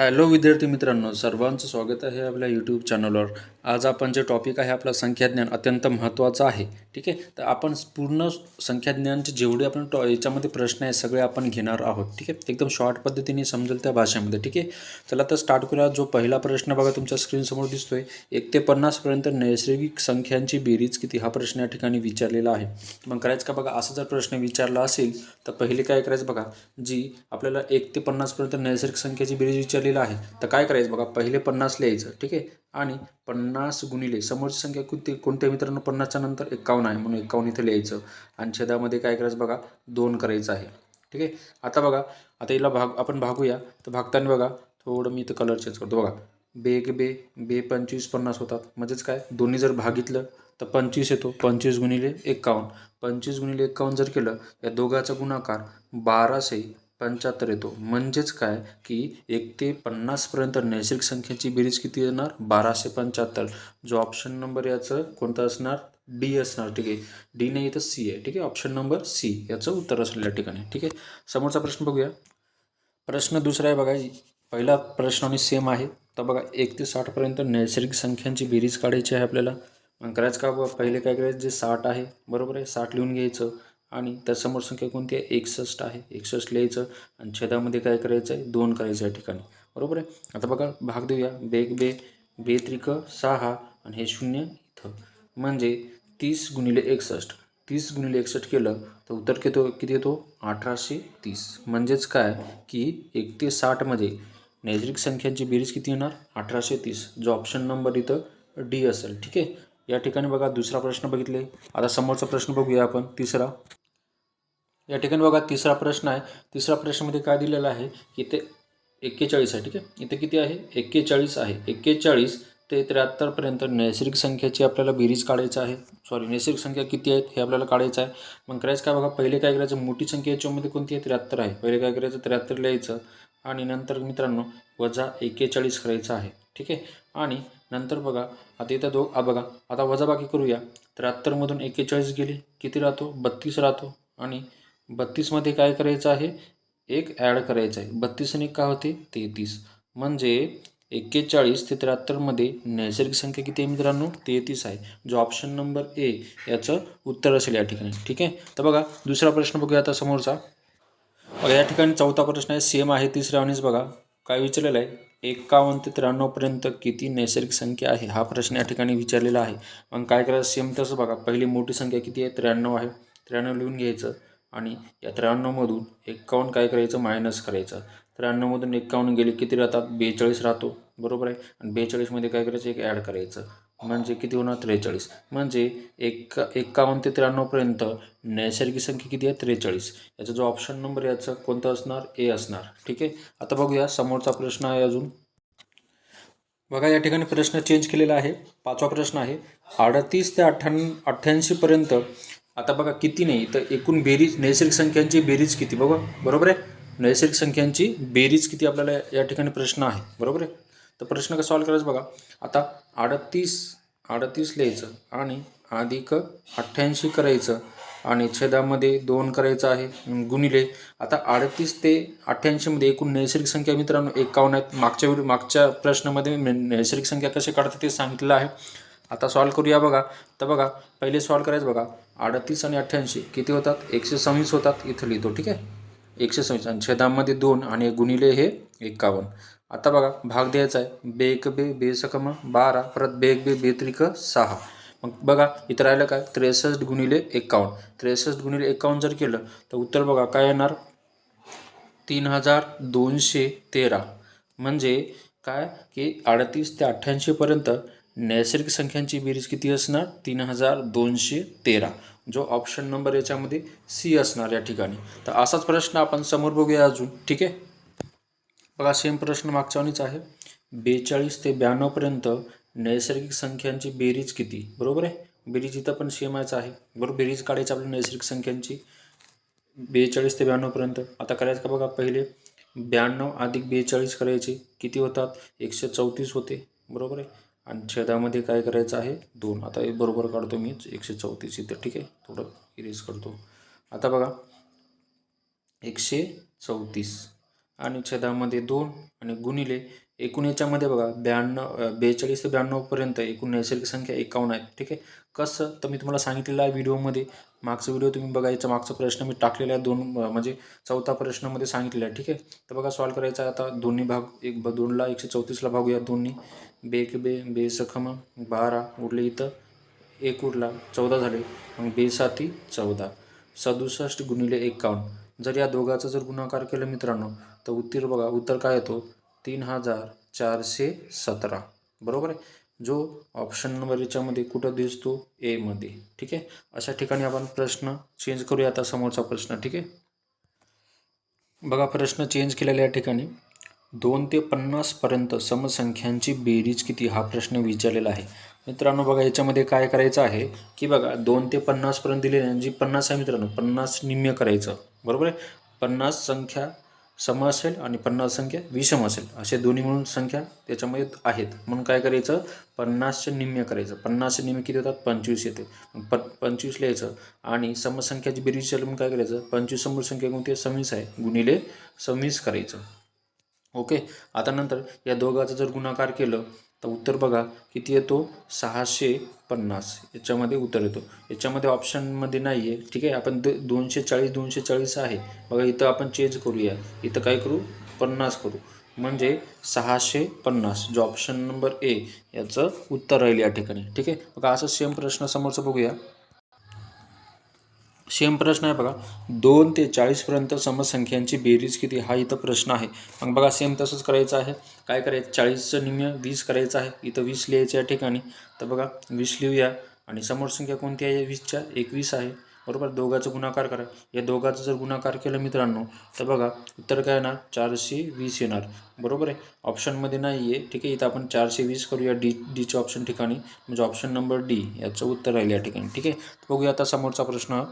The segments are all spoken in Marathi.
हॅलो विद्यार्थी मित्रांनो सर्वांचं स्वागत आहे आपल्या यूट्यूब चॅनलवर आज आपण जे टॉपिक आहे आपलं संख्याज्ञान अत्यंत महत्त्वाचं आहे. ठीक आहे? तर आपण पूर्ण संख्याज्ञानचे जेवढे आपण टॉ याच्यामध्ये प्रश्न आहे सगळे आपण घेणार आहोत. ठीक आहे? एकदम शॉर्ट पद्धतीने समजेल त्या भाषेमध्ये. ठीक आहे? चला तर स्टार्ट करूया. जो पहिला प्रश्न बघा तुमच्या स्क्रीनसमोर दिसतोय. एक ते पन्नासपर्यंत नैसर्गिक संख्यांची बेरीज किती? हा प्रश्न या ठिकाणी विचारलेला आहे. मग करायचं का बघा? असा जर प्रश्न विचारला असेल तर पहिले काय करायचं बघा? जी आपल्याला एक ते पन्नासपर्यंत नैसर्गिक संख्येची बेरीज विचारलेली आहे तर काय करायचं बघा? पहिले पन्नास लिहायचं. ठीक आहे? आणि पन्नास गुणिले समोरची संख्या किती? कोणत्या मित्रांनो? पन्नासच्या नंतर एक्कावन्न आहे म्हणून एक्कावन्न इथे लिहायचं. आणि छेदामध्ये काय करायचं बघा? दोन करायचं आहे. ठीक आहे? आता बघा आता हिला भाग आपण भागूया. तर भागताना बघा थोडं मी इथं कलर चेंज करतो. बघा बे एक बे बे पंचवीस पन्नास होतात. म्हणजेच काय? दोन्ही जर भागितलं तर पंचवीस येतो. पंचवीस गुणिले एक्कावन्न पंचवीस गुणिले एक्कावन्न जर केलं या दोघाचा गुणाकार बाराशे पंच्याहत्तर येतो. म्हणजेच काय? की एक ते पन्नासपर्यंत नैसर्गिक संख्येची बेरीज किती येणार? बाराशे पंच्याहत्तर. जो ऑप्शन नंबर याचं कोणतं असणार? डी असणार ठीक आहे. डी नाही तर सी आहे ठीक आहे? ऑप्शन नंबर सी याचं उत्तर असेल या ठिकाणी ठीक आहे? समोरचा प्रश्न बघूया. प्रश्न दुसरा आहे बघा. पहिला प्रश्न आणि सेम आहे. तर बघा एक ते साठपर्यंत नैसर्गिक संख्यांची बेरीज काढायची आहे आपल्याला. मग करायचं का? बघा पहिले काय करायचं? जे साठ आहे बरोबर आहे? साठ लिहून घ्यायचं. आणि त्यासमोर संख्या कोणती आहे? एकसष्ट आहे. एकसष्ट लिहायचं आणि छेदामध्ये काय करायचं आहे? दोन करायचं या ठिकाणी. बरोबर आहे? आता बघा भाग देऊया. बेग बे बे त्रिक सहा आणि हे शून्य इथं. म्हणजे तीस गुणिले एकसष्ट. तीस गुणिले एकसष्ट केलं तर उत्तर किती किती येतो? अठराशे तीस. म्हणजेच काय? की एक ते साठमध्ये नैसर्गिक संख्यांची बेरीज किती येणार अठराशे तीस. जो ऑप्शन नंबर इथं डी असेल. ठीक आहे? या ठिकाणी बघा दुसरा प्रश्न बघितले. आता समोरचा प्रश्न बघूया आपण. तिसरा. या ठिकाणी बघा तिसरा प्रश्न आहे. तिसरा प्रश्नामध्ये काय दिलेला आहे की ते एक्केचाळीस आहे ठीक आहे? इथे किती आहे? एक्केचाळीस आहे. एक्केचाळीस ते त्र्याहत्तरपर्यंत नैसर्गिक संख्येची आपल्याला बेरीज काढायचं आहे. सॉरी नैसर्गिक संख्या किती आहेत हे आपल्याला काढायचं आहे. मग करायचं काय बघा पहिले काय करायचं? मोठी संख्या याच्यामध्ये कोणती आहे? त्र्याहत्तर आहे. पहिले काय करायचं? त्र्याहत्तर लिहायचं आणि नंतर मित्रांनो वजा एक्केचाळीस करायचं आहे. ठीक आहे? आणि नंतर बघा आता इथं दो आ बघा आता वजाबाकी करूया. त्र्याहत्तरमधून एक्केचाळीस गेली किती राहतो? बत्तीस राहतो. आणि बत्तीसमध्ये काय करायचं आहे? एक ॲड करायचं आहे. बत्तीस आणि काय होते? तेहतीस. म्हणजे एक्केचाळीस ते त्र्याहत्तरमध्ये नैसर्गिक संख्या किती आहे मित्रांनो? तेहतीस आहे. जो ऑप्शन नंबर ए याचं उत्तर असेल या ठिकाणी. ठीक आहे? तर बघा दुसरा प्रश्न बघूया आता समोरचा. बघा या ठिकाणी चौथा प्रश्न आहे. सेम आहे तिसऱ्या आणिच बघा काय विचारलेलं आहे? एकावन्न ते त्र्याण्णवपर्यंत किती नैसर्गिक संख्या आहे? हा प्रश्न या ठिकाणी विचारलेला आहे. मग काय करायचं? सेम तसं बघा. पहिली मोठी संख्या किती आहे? त्र्याण्णव आहे. त्र्याण्णव लिहून घ्यायचं. आणि या त्र्याण्णवमधून एक्कावन्न काय करायचं? मायनस करायचं. त्र्याण्णवमधून एक्कावन्न गेले किती राहतात? बेचाळीस राहतो. बरोबर आहे? आणि बेचाळीसमध्ये काय करायचं? एक ॲड करायचं. म्हणजे किती होणार? त्रेचाळीस. म्हणजे एक एक्कावन्न ते त्र्याण्णवपर्यंत नैसर्गिक संख्या किती आहे? त्रेचाळीस. याचा जो ऑप्शन नंबर याचा कोणतं असणार? ए असणार. ठीक आहे? आता बघूया समोरचा प्रश्न आहे अजून. बघा या ठिकाणी प्रश्न चेंज केलेला आहे. पाचवा प्रश्न आहे. अडतीस ते अठ्ठ्या अठ्ठ्याऐंशीपर्यंत आता बघा किती नाही तर एकूण बेरीज नैसर्गिक संख्यांची बेरीज किती बघा बरोबर आहे? नैसर्गिक संख्यांची बेरीज किती आपल्याला या ठिकाणी प्रश्न आहे बरोबर आहे? तर प्रश्न का सॉल्व करायचं बघा आता अडतीस अडतीस लिहायचं आणि अधिक अठ्ठ्याऐंशी करायचं आणि छेदामध्ये दोन करायचं आहे गुणिले. आता अडतीस ते अठ्ठ्याऐंशीमध्ये एकूण नैसर्गिक संख्या मित्रांनो एकावन्न आहेत. मागच्या मागच्या प्रश्नामध्ये नैसर्गिक संख्या कशी काढतात ते सांगितलं आहे. आता सॉल्व करूया बघा. तर बघा पहिले सॉल्व करायचं बघा. अडतीस आणि अठ्ठ्याऐंशी किती होतात? एकशे सव्वीस होतात. इथं लिहितो ठीक आहे? एकशे सव्वीस आणि छेदामध्ये दोन आणि गुणिले हे एक्कावन्न आता बघा भाग द्यायचा आहे. बे एक बे बेसकम बारा परत बे एक बे बे त्रिक सहा. मग बघा इथं राहिलं काय? त्रेसष्ट गुणिले एक्कावन्न त्रेसष्ट गुणिले एक्कावन्न जर केलं तर उत्तर बघा काय येणार? तीन हजार दोनशे तेरा. म्हणजे काय? की अडतीस ते अठ्ठ्याऐंशीपर्यंत नैसर्गिक संख्यांची बेरीज किती असणार? तीन हजार दोनशे तेरा. जो ऑप्शन नंबर याच्यामध्ये सी असणार या ठिकाणी. तर असाच प्रश्न आपण समोर बघूया अजून. ठीक आहे? बघा सेम प्रश्न मागच्यावानीच आहे. बेचाळीस ते ब्याण्णवपर्यंत नैसर्गिक संख्यांची बेरीज किती? बरोबर आहे? बेरीज इथं पण सेमच आहे. बरोबर बेरीज काढायची आपल्या नैसर्गिक संख्यांची. बेचाळीस ते ब्याण्णवपर्यंत आता करायचं का बघा पहिले? ब्याण्णव अधिक बेचाळीस करायचे. किती होतात? एकशे चौतीस होते. बरोबर आहे? आणि छेदामध्ये काय करायचं आहे? दोन. आता हे बरोबर काढतो मी एकशे चौतीस इथं. ठीक आहे? थोडं इरेज करतो. आता बघा. एकशे चौतीस. आणि छेदामध्ये दोन. आणि गुणिले एकूण याच्यामध्ये बघा ब्याण्णव बेचाळीस ते ब्याण्णवपर्यंत एकूण नैसर्गिक संख्या एकावन्न आहेत ठीक आहे? कसं? तर मी तुम्हाला सांगितलेलं आहे व्हिडिओमध्ये. मागचा व्हिडिओ तुम्ही बघायचा मागचा प्रश्न मी टाकलेला आहे दोन म्हणजे चौथा प्रश्नामध्ये सांगितलेला आहे ठीक आहे? तर बघा सॉल्व करायचा आता दोन्ही भाग एक ब दोनला एकशे चौतीसला भागूया दोन्ही. बे के बे बे सखम बारा उरले इथं एक उरला चौदा झाले. मग बेसाती चौदा. सदुसष्ट गुणिले एकावन्न. जर या दोघाचा जर गुणाकार केला मित्रांनो तर उत्तीर बघा उत्तर काय येतो? तीन हजार चारशे सतरा. बरोबर आहे? जो ऑप्शन नंबर याच्यामध्ये कुठं दिसतो? एमध्ये ठीक आहे? अशा ठिकाणी आपण प्रश्न चेंज करूया आता समोरचा प्रश्न. ठीक आहे? बघा प्रश्न चेंज केलेला या ठिकाणी. दोन ते पन्नासपर्यंत समसंख्यांची बेरीज किती? हा प्रश्न विचारलेला आहे. मित्रांनो बघा याच्यामध्ये काय करायचं आहे? की बघा दोन ते पन्नासपर्यंत दिलेली आहे. जी पन्नास आहे मित्रांनो पन्नास निम्य करायचं. बरोबर आहे? पन्नास संख्या सम असेल आणि पन्नास संख्या विषम असेल. असे दोन्ही म्हणून संख्या त्याच्यामध्ये आहेत. म्हणून काय करायचं? पन्नासचे निम्म्य करायचं. पन्नासचे निम्मे किती होतात? पंचवीस येते. प पंचवीस लिहायचं. आणि समसंख्याची बेरीज विचारली म्हणून काय करायचं? पंचवीस समोर संख्या कोणती सव्वीस आहे. गुणिले सव्वीस करायचं. ओके? आता नंतर या दोघाचं जर गुणाकार केलं तर उत्तर बघा किती येतो? सहाशे पन्नास. याच्यामध्ये उत्तर येतो. याच्यामध्ये ऑप्शनमध्ये नाही आहे ठीक आहे? आपण दो दोनशे चाळीस दोनशे चाळीस आहे. बघा इथं आपण चेंज करूया. इथं काय करू? पन्नास करू. म्हणजे सहाशे पन्नास जो ऑप्शन नंबर ए याचं उत्तर राहील या ठिकाणी. ठीक आहे? बघा असं सेम प्रश्न समोरचं बघूया. सेम प्रश्न आहे बघा. दोन ते चाळीसपर्यंत समसंख्यांची बेरीज किती? हा इथं प्रश्न आहे. मग बघा सेम तसंच करायचं आहे. काय करायचं? चाळीसचं निम्य वीस करायचं आहे. इथं वीस लिहायचं या ठिकाणी. तर बघा वीस लिहूया. आणि समोर संख्या कोणती आहे? वीसच्या. एकवीस आहे. बरोबर? दोघाचा गुणाकार करा. या दोघाचा जर गुणाकार केलं मित्रांनो तर बघा उत्तर काय येणार? चारशे वीस येणार. बरोबर आहे? ऑप्शनमध्ये नाही आहे. ठीक आहे? इथं आपण चारशे वीस करूया डी डीचे ऑप्शन ठिकाणी. म्हणजे ऑप्शन नंबर डी याचं उत्तर राहील या ठिकाणी. ठीक आहे? बघूया आता समोरचा प्रश्न.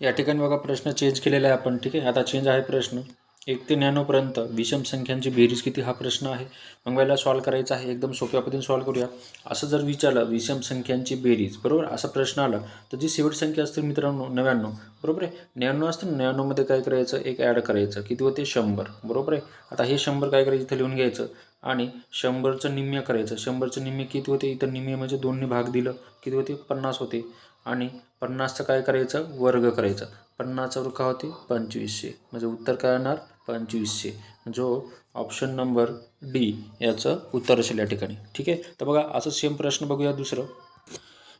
या ठिकाणी बघा प्रश्न चेंज केलेला आहे आपण ठीक आहे? आता चेंज आहे प्रश्न. एक ते नॅनोपर्यंत विषम संख्यांची बेरीज किती? हा प्रश्न आहे. मग मला सॉल्व करायचा आहे. एकदम सोप्या पद्धतीने सॉल्व करूया. असं जर विचारलं विषम संख्यांची बेरीज बरोबर? असा प्रश्न आला तर जी शेवट संख्या असते मित्रांनो नव्याण्णव बरोबर आहे? नव्याण्णव असतं नव्याण्णवमध्ये काय करायचं? एक ॲड करायचं. किती होते? शंभर बरोबर आहे? आता हे शंभर काय करायचं? इथं लिहून घ्यायचं. आणि शंभरचं निम्म्य करायचं. शंभरचं निम्य किती होते? इथं निम्य म्हणजे दोनने भाग दिलं. किती होते? पन्नास होते. आणि पन्नासचं काय करायचं? वर्ग करायचं. पन्नासचा वर्ग काय होते? पंचवीसशे. म्हणजे उत्तर काय येणार पंचवीसशे. जो ऑप्शन नंबर डी याचं उत्तर असेल या ठिकाणी. ठीक आहे? तर बघा असं सेम प्रश्न बघूया दुसरं.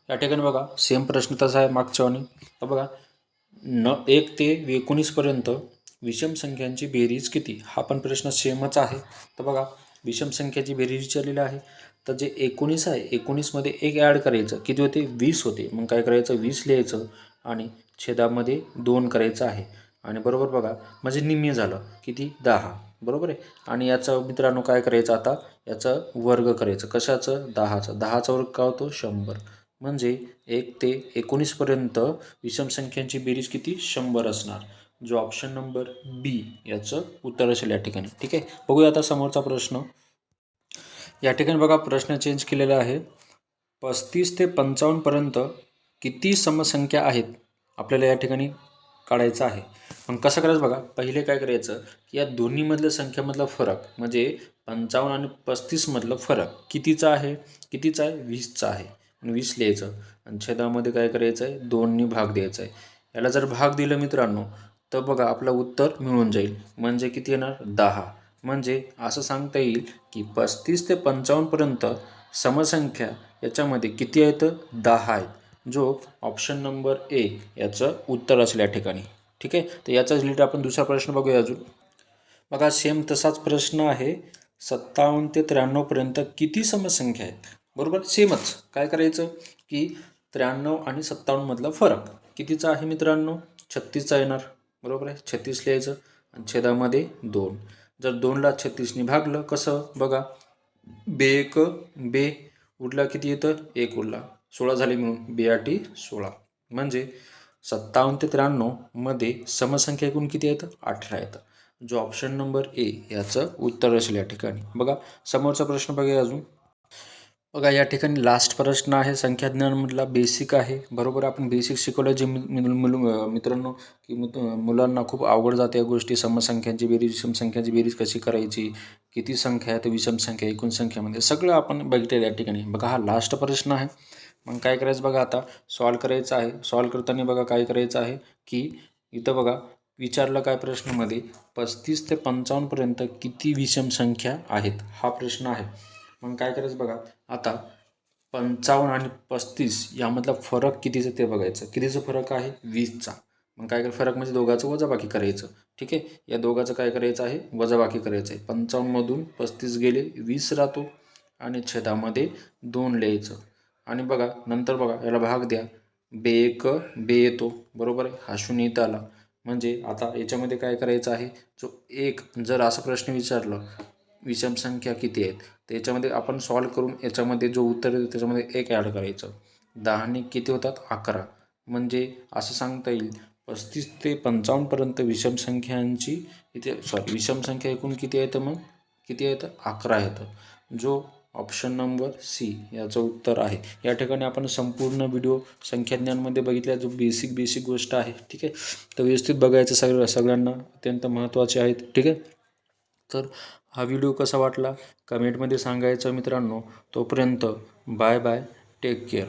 या ठिकाणी बघा सेम प्रश्न तसा आहे मागच्या आणि तर बघा न एक ते एकोणीसपर्यंत विषम संख्यांची बेरीज किती? हा पण प्रश्न सेमच आहे. तर बघा विषम संख्याची बेरीज विचारलेली आहे. तर जे एकोणीस आहे एकोणीसमध्ये एक ॲड करायचं. किती होते? वीस होते. मग काय करायचं? वीस लिहायचं आणि छेदामध्ये दोन करायचं आहे. आणि बरोबर बघा म्हणजे निम्मे झालं. किती? दहा. बरोबर आहे? आणि याचं मित्रांनो काय करायचं आता? याचं वर्ग करायचं. कशाचं? दहाचं. दहाचा वर्ग काय होतो? शंभर. म्हणजे एक ते एकोणीसपर्यंत विषम संख्यांची बेरीज किती? शंभर असणार. जो ऑप्शन नंबर बी याचं उत्तर असेल या ठिकाणी. ठीक आहे? बघूया आता समोरचा प्रश्न. या ठिकाणी बघा प्रश्न चेंज केलेला आहे. पस्तीस ते पंचावन्नपर्यंत किती समसंख्या आहेत? आपल्याला या ठिकाणी काढायचं आहे. मग कसं करायचं बघा पहिले काय करायचं की या दोन्हीमधल्या संख्यामधला फरक म्हणजे पंचावन्न आणि पस्तीसमधलं फरक कितीचा आहे? कितीचा आहे? वीसचा आहे. आणि वीस लिहायचं. आणि छेदामध्ये काय करायचं आहे? दोननी भाग द्यायचा आहे. याला जर भाग दिलं मित्रांनो तर बघा आपलं उत्तर मिळून जाईल. म्हणजे किती येणार? दहा. म्हणजे असं सांगता येईल की पस्तीस ते पंचावन्नपर्यंत समसंख्या याच्यामध्ये किती आहेत? दहा आहेत. जो ऑप्शन नंबर एक याचं उत्तर असेल या ठिकाणी. ठीक आहे? तर याचाच रिलेटेड आपण दुसरा प्रश्न बघूया अजून. बघा सेम तसाच प्रश्न आहे. सत्तावन्न ते त्र्याण्णवपर्यंत किती समसंख्या आहेत? बरोबर? सेमच काय करायचं? की त्र्याण्णव आणि सत्तावन्नमधला फरक. कितीचा आहे मित्रांनो? छत्तीसचा येणार. बरोबर आहे? छत्तीस लिहायचं. आणि छेदामध्ये दोन. जर दोनला छत्तीसने भागलं कसं? बघा. बे एक बे उरला किती येतं? एक उरला. सोळा झाले मिळून बेआटी सोळा. म्हणजे सत्तावन्न ते त्र्याण्णवमध्ये समसंख्या एकूण किती येतं? अठरा येतं. जो ऑप्शन नंबर ए याचं उत्तर असेल या ठिकाणी. बघा समोरचा प्रश्न बघा अजून. बघा या ठिकाणी लास्ट प्रश्न आहे. संख्याज्ञानमधला बेसिक आहे. बरोबर आपण बेसिक शिकवलं जे मित्रांनो की मुलांना खूप अवघड जाते या गोष्टी. समसंख्यांची बेरीज विषम संख्यांची बेरीज कशी करायची? किती संख्या आहेत विषम संख्या एकूण संख्यामध्ये म्हणजे सगळं आपण बघितलेलं या ठिकाणी. बघा हा लास्ट प्रश्न आहे. मग काय करायचं बघा आता? सॉल्व करायचं आहे. सॉल्व करताना बघा काय करायचं आहे? की इथं बघा विचारलं काय प्रश्नामध्ये? पस्तीस ते पंचावन्नपर्यंत किती विषम संख्या आहेत? हा प्रश्न आहे. मग काय करायचं बघा? आता पंचावन्न आणि पस्तीस यामधला फरक कितीचं ते बघायचं. कितीचं फरक आहे? वीसचा. मग काय कर फरक म्हणजे दोघाचं वजाबाकी करायचं. ठीक आहे? या दोघाचं काय करायचं आहे? वजाबाकी करायचं आहे. पंचावन्नमधून पस्तीस गेले वीस राहतो आणि छेदामध्ये दोन लिहायचं. आणि बघा नंतर बघा याला भाग द्या. बे एक बे येतो. बरोबर आहे? हा शून्य इथं आला. म्हणजे आता याच्यामध्ये काय करायचं आहे? जो एक जर असा प्रश्न विचारलं विषम संख्या किती आहेत? तर याच्यामध्ये आपण सॉल्व करून याच्यामध्ये जो उत्तर येतो त्याच्यामध्ये एक ॲड करायचं. दहाने किती होतात? अकरा. म्हणजे असं सांगता येईल पस्तीस ते पंचावन्नपर्यंत विषम संख्यांची इथे सॉरी विषम संख्या एकूण किती आहेत मग? किती आहेत? अकरा आहेत. जो ऑप्शन नंबर सी याचं उत्तर आहे. या ठिकाणी आपण संपूर्ण व्हिडिओ संख्याज्ञानमध्ये बघितल्या जो बेसिक बेसिक गोष्ट आहे ठीक आहे? तर व्यवस्थित बघायचं सगळं सगळ्यांना अत्यंत महत्त्वाचे आहेत ठीक आहे? तर हा व्हिडिओ कसा वाटला? कमेंटमध्ये सांगायचं मित्रांनो. तोपर्यंत बाय बाय टेक केअर.